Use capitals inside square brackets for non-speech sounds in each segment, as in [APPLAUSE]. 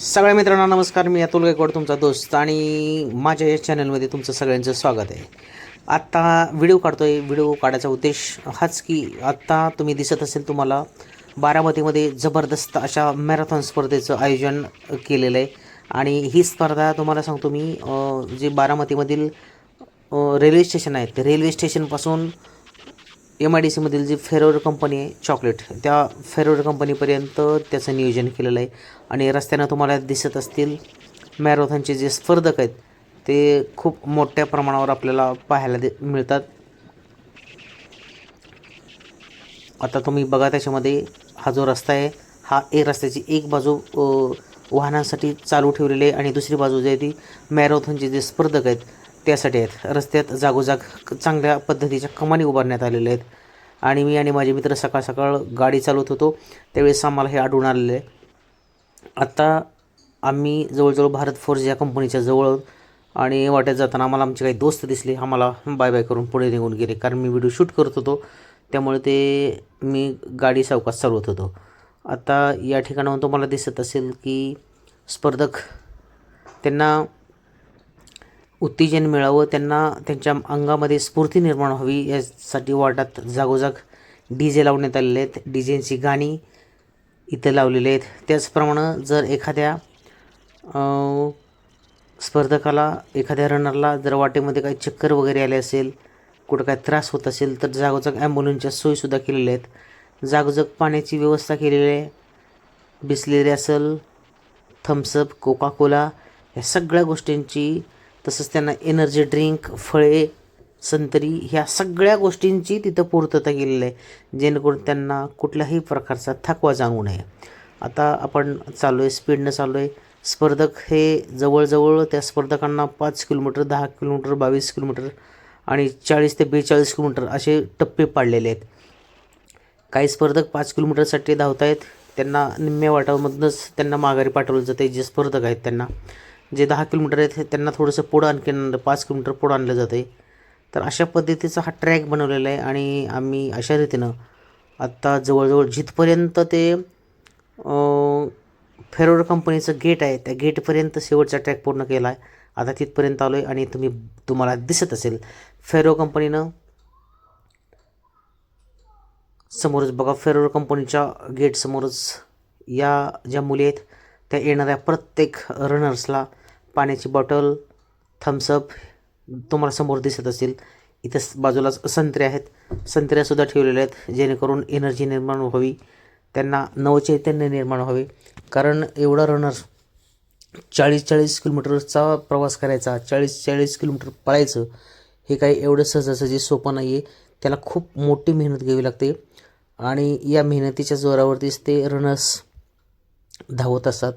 सगळ्या मित्रांना नमस्कार. मी अतुल गायकवाड तुमचा दोस्त आणि माझ्या या चॅनलमध्ये तुमचं सगळ्यांचं स्वागत आहे. आत्ता व्हिडिओ काढतो आहे व्हिडिओ काढायचा उद्देश हाच की आत्ता तुम्ही दिसत असेल तुम्हाला बारामतीमध्ये जबरदस्त अशा मॅरेथॉन स्पर्धेचं आयोजन केलेलं आहे. आणि ही स्पर्धा तुम्हाला सांगतो मी जे बारामतीमधील रेल्वे स्टेशन आहेत. ते रेल्वे स्टेशनपासून एम आय डी सीमधील जी फेरोर कंपनी आहे चॉकलेट त्या फेरोर कंपनीपर्यंत त्याचं नियोजन केलेलं आहे. आणि रस्त्यानं तुम्हाला दिसत असतील मॅरेथॉनचे जे स्पर्धक आहेत ते खूप मोठ्या प्रमाणावर आपल्याला पाहायला दे मिळतात. आता तुम्ही बघा त्याच्यामध्ये हा जो रस्ता आहे हा एक रस्त्याची एक बाजू वाहनांसाठी चालू ठेवलेली आहे आणि दुसरी बाजू जी आहे ती मॅरेथॉनचे जे स्पर्धक आहेत त्यासाठी आहेत. रस्त्यात जागोजाग चांगल्या पद्धतीच्या कमानी उभारण्यात आलेल्या आहेत. आणि मी आणि माझे मित्र सकाळ सकाळ गाडी चालवत होतो. त्यावेळेस आम्हाला हे आढळून आलेलं आहे. आत्ता आम्ही जवळजवळ भारत फोर्स या कंपनीच्या जवळ आणि वाटेत जाताना आम्हाला आमचे काही दोस्त दिसले. आम्हाला बाय बाय करून पुढे निघून गेले. कारण मी व्हिडिओ शूट करत होतो. त्यामुळे ते मी गाडी सावकाश चालवत होतो. आता या ठिकाणाहून तुम्हाला दिसत असेल की स्पर्धक त्यांना उत्तेजन मिळावं त्यांना त्यांच्या अंगामध्ये स्फूर्ती निर्माण व्हावी यासाठी वाटात जागोजाग डी जे लावण्यात आलेले आहेत. डी जेंची गाणी इथं लावलेले आहेत. त्याचप्रमाणे जर एखाद्या स्पर्धकाला एखाद्या रनरला जर वाटेमध्ये काही चक्कर वगैरे आले असेल कुठं काय त्रास होत असेल तर जागोजाग ॲम्ब्युलन्सच्या सोयीसुद्धा केलेल्या आहेत. जागोजाग पाण्याची व्यवस्था केलेली आहे. बिसलेरी असेल थम्सअप कोका कोला या सगळ्या गोष्टींची तसंच त्यांना एनर्जी ड्रिंक फळे संत्री ह्या सगळ्या गोष्टींची तिथं पूर्तता केलेली आहे जेणेकरून त्यांना कुठल्याही प्रकारचा थकवा जाणवू नये. आता आपण चालू आहे स्पीडनं चालू आहे स्पर्धक हे जवळजवळ त्या स्पर्धकांना पाच किलोमीटर दहा किलोमीटर बावीस किलोमीटर आणि चाळीस ते बेचाळीस किलोमीटर असे टप्पे पाडलेले आहेत. काही स्पर्धक पाच किलोमीटरसाठी धावत आहेत त्यांना निम्म्या वाटामधूनच त्यांना माघारी पाठवलं जाते जे स्पर्धक आहेत त्यांना. जे दहा किलोमीटर आहेत त्यांना थोडंसं पुढं आणखीन पाच किलोमीटर पुढं आणलं जातं आहे तर अशा पद्धतीचा हा ट्रॅक बनवलेला आहे आणि आम्ही अशा रीतीनं आत्ता जवळजवळ जिथपर्यंत ते फेरोड कंपनीचं गेट आहे त्या गेटपर्यंत शेवटचा ट्रॅक पूर्ण केला आहे आता तिथपर्यंत आलो आहे आणि तुम्ही तुम्हाला दिसत असेल फेरो कंपनीनं समोरच बघा फेरोड कंपनीच्या गेटसमोरच या ज्या मुली आहेत त्या येणाऱ्या प्रत्येक रनर्सला पाण्याची बॉटल थम्सअप तुम्हाला समोर दिसत असेल. इथं बाजूलाच संत्रे आहेत. संत्र्यासुद्धा ठेवलेल्या आहेत जेणेकरून एनर्जी निर्माण व्हावी. त्यांना नवचैतन्य निर्माण व्हावे. कारण एवढा रनर चाळीस चाळीस किलोमीटरचा प्रवास करायचा चाळीस चाळीस किलोमीटर पळायचं हे काही एवढं सहजासहजी सोपं नाही आहे त्याला खूप मोठी मेहनत घ्यावी लागते. आणि या मेहनतीच्या जोरावरतीच ते रनर्स धावत असतात.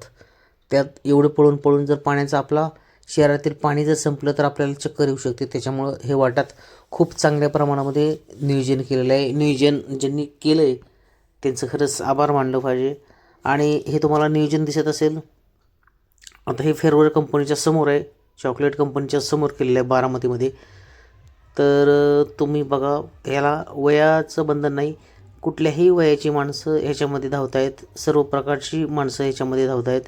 त्यात एवढं पळून पळून जर पाण्याचा आपला शहरातील पाणी जर संपलं तर आपल्याला चक्कर येऊ शकते. त्याच्यामुळं हे वाटात खूप चांगल्या प्रमाणामध्ये नियोजन केलेलं आहे. नियोजन ज्यांनी केलं आहे त्यांचं खरंच आभार मानलं पाहिजे. आणि हे तुम्हाला नियोजन दिसत असेल आता हे फेरवर कंपनीच्या समोर आहे. चॉकलेट कंपनीच्या समोर केलेलं आहे बारामतीमध्ये. तर तुम्ही बघा याला वयाचं बंधन नाही कुठल्याही वयाची माणसं ह्याच्यामध्ये धावत आहेत सर्व प्रकारची माणसं ह्याच्यामध्ये धावत आहेत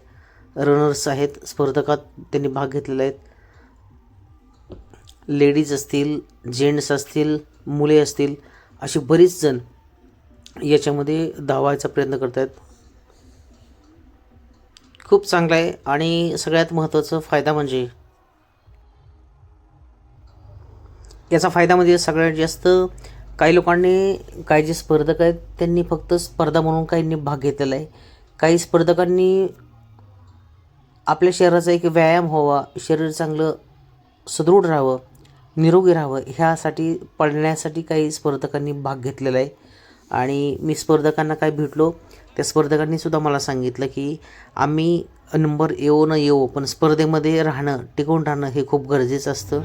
रनर्स आहेत. स्पर्धकात त्यांनी भाग घेतलेले आहेत. लेडीज असतील जेंट्स असतील मुले असतील असे बरीच जण याच्यामध्ये धावायचा प्रयत्न करत आहेत खूप चांगला आहे आणि सगळ्यात महत्त्वाचा फायदा म्हणजे याचा फायदा म्हणजे सगळ्यात जास्त काही लोकांनी काही जे स्पर्धक आहेत त्यांनी फक्त स्पर्धा म्हणून काहींनी भाग घेतलेला आहे. काही स्पर्धकांनी आपल्या शरीराचा एक व्यायाम व्हावा शरीर चांगलं सुदृढ राहावं निरोगी राहावं ह्यासाठी पळण्यासाठी काही स्पर्धकांनी भाग घेतलेला आहे. आणि मी स्पर्धकांना काय भेटलो त्या स्पर्धकांनी सुद्धा मला सांगितलं की आम्ही नंबर येऊ न येऊ पण स्पर्धेमध्ये राहणं टिकून राहणं हे खूप गरजेचं असतं.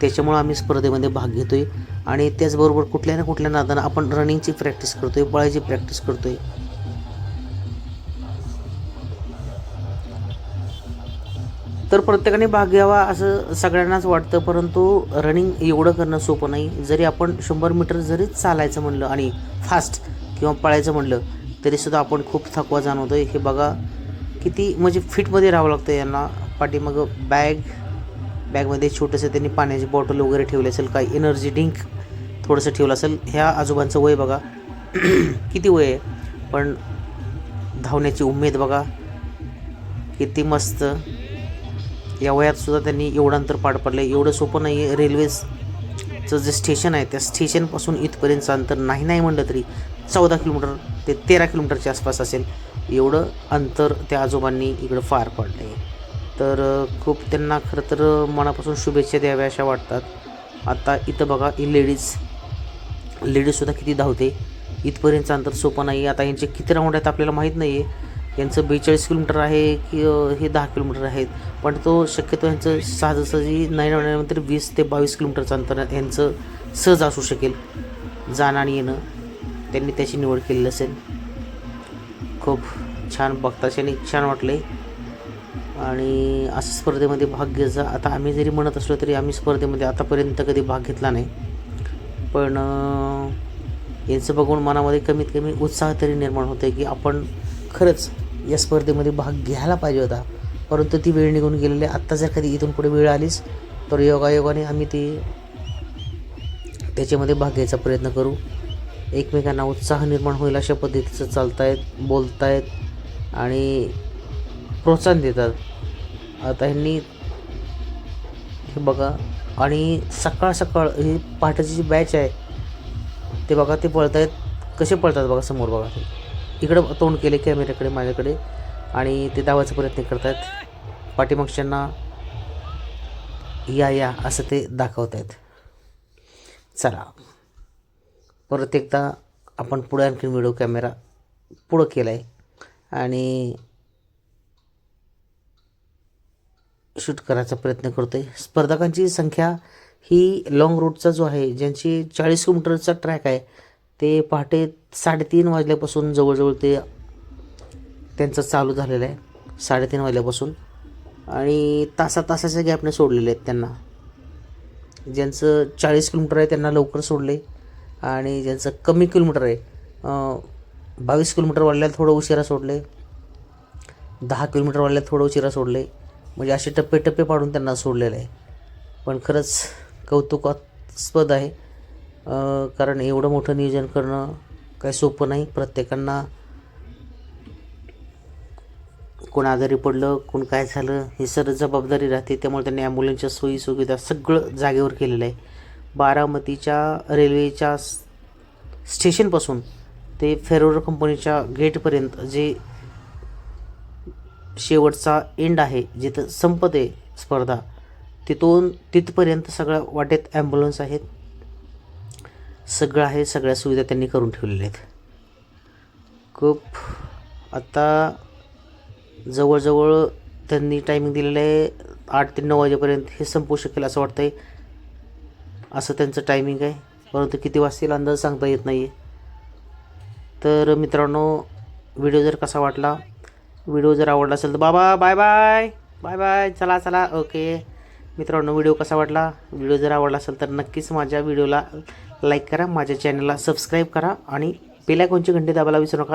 त्याच्यामुळं आम्ही स्पर्धेमध्ये भाग घेतो आहे आणि त्याचबरोबर कुठल्या ना कुठल्या नादानं आपण रनिंगची प्रॅक्टिस करतो आहे पळायची प्रॅक्टिस करतो आहे तर प्रत्येकाने भाग घ्यावा असं सगळ्यांनाच वाटतं परंतु रनिंग एवढं करणं सोपं नाही. जरी आपण शंभर मीटर जरी चालायचं म्हणलं आणि फास्ट किंवा पळायचं म्हणलं तरीसुद्धा आपण खूप थकवा जाणवतो आहे हे बघा किती म्हणजे फिटमध्ये राहावं लागतं यांना. पाठीमागं बॅग बॅगमध्ये छोटंसं त्यांनी पाण्याची बॉटल वगैरे ठेवली असेल काही एनर्जी ड्रिंक थोडंसं ठेवलं असेल. ह्या आजोबांचं वय बघा [CLEARS THROAT] किती वय आहे? पण धावण्याची उमेद बघा किती मस्त. या वयातसुद्धा त्यांनी एवढं अंतर पार पडलं आहे एवढं सोपं नाही आहे रेल्वेचं जे स्टेशन आहे त्या स्टेशनपासून इथपर्यंतचं अंतर नाही नाही म्हणलं तरी चौदा किलोमीटर ते तेरा किलोमीटरच्या आसपास असेल. एवढं अंतर त्या आजोबांनी इकडं पार पडलं आहे तर खूप त्यांना खरं तर मनापासून शुभेच्छा द्याव्या अशा वाटतात. आता इथं बघा ही लेडीज लेडीजसुद्धा किती धावते. इथपर्यंतचं अंतर सोपं नाही आता यांचे किती राऊंड आहेत आपल्याला माहीत नाही आहे यांचं बेचाळीस किलोमीटर आहे की हे दहा किलोमीटर आहेत. पण तो शक्यतो यांचं सहजासहजी नाही नंतर वीस ते बावीस किलोमीटरचं अंतर यांचं सहज असू शकेल. जाणं आणि येणं त्यांनी त्याची निवड केलेली असेल. खूप छान बघताशाने छान वाटले आणि असं स्पर्धेमध्ये भाग घेत जा आता आम्ही जरी म्हणत असलो तरी आम्ही स्पर्धेमध्ये आतापर्यंत कधी भाग घेतला नाही. पण यांचं बघून मनामध्ये कमीत कमी उत्साह तरी निर्माण होते की आपण खरंच या स्पर्धेमध्ये भाग घ्यायला पाहिजे होता. परंतु ती वेळ निघून गेलेली आत्ता जर कधी इथून पुढे वेळ आलीच तर योगायोगाने आम्ही ती त्याच्यामध्ये भाग घ्यायचा प्रयत्न करू. एकमेकांना उत्साह निर्माण होईल अशा पद्धतीचं चालतायत बोलतायत आणि प्रोत्साहन देतात. आता ह्यांनी हे बघा आणि सकाळ सकाळ ही पहाटेची जी बॅच आहे ते बघा ते पळत आहेत कसे पळतात बघा समोर बघा. ते इकडं तोंड केले कॅमेऱ्याकडे माझ्याकडे आणि ते धावायचा प्रयत्न करत आहेत पाठीमागच्यांना या या असं ते दाखवत आहेत चला. परत एकदा आपण पुढे आणखी व्हिडिओ कॅमेरा पुढं केला आहे आणि शूट करायचा प्रयत्न करतो आहे स्पर्धकांची संख्या ही लाँग रूटचा जो आहे ज्यांची चाळीस किलोमीटरचा ट्रॅक आहे ते पहाटे साडेतीन वाजल्यापासून जवळजवळ ते त्यांचं चालू झालेलं आहे. साडेतीन वाजल्यापासून. आणि तासा तासाच्या गॅपने सोडलेले आहेत त्यांना. ज्यांचं चाळीस किलोमीटर आहे त्यांना लवकर सोडले. आणि ज्यांचं कमी किलोमीटर आहे बावीस किलोमीटर वाढल्याला थोडं उशिरा सोडले. दहा किलोमीटर वाढल्याला थोडं उशिरा सोडले. म्हणजे असे टप्पे टप्पे पाडून त्यांना सोडलेलं आहे. पण खरंच कौतुकास्पद आहे. कारण एवढं मोठं नियोजन करणं काही सोपं नाही. प्रत्येकांना कोण आजारी पडलं कोण काय झालं हे सर्व जबाबदारी राहते. त्यामुळे त्यांनी ॲम्ब्युलन्सच्या सोयी सुविधा सगळं जागेवर केलेलं आहे. बारामतीच्या रेल्वेच्या स्टेशनपासून ते फेरोर कंपनीच्या गेटपर्यंत जे शेवटचा एंड आहे जिथं संपते स्पर्धा तिथून तिथपर्यंत सगळ्या वाटेत ॲम्ब्युलन्स आहेत. सगळं आहे सगळ्या सुविधा त्यांनी करून ठेवलेल्या आहेत. खूप आता जवळजवळ त्यांनी टायमिंग दिलेलं आहे आठ ते नऊ वाजेपर्यंत हे संपू शकेल असं वाटतं आहे असं त्यांचं टायमिंग आहे. परंतु किती वाजतील अंदाज सांगता येत नाही आहे तर मित्रांनो व्हिडिओ जर कसा वाटला व्हिडिओ जर आवडला असेल तर बाबा बाय बाय बाय बाय चला चला. ओके मित्रांनो व्हिडिओ कसा वाटला? व्हिडिओ जर आवडला असेल तर नक्कीच माझ्या व्हिडिओला लाईक करा माझ्या चॅनलला सबस्क्राईब करा आणि बेलायकॉनची घंटी दाबायला विसरू नका.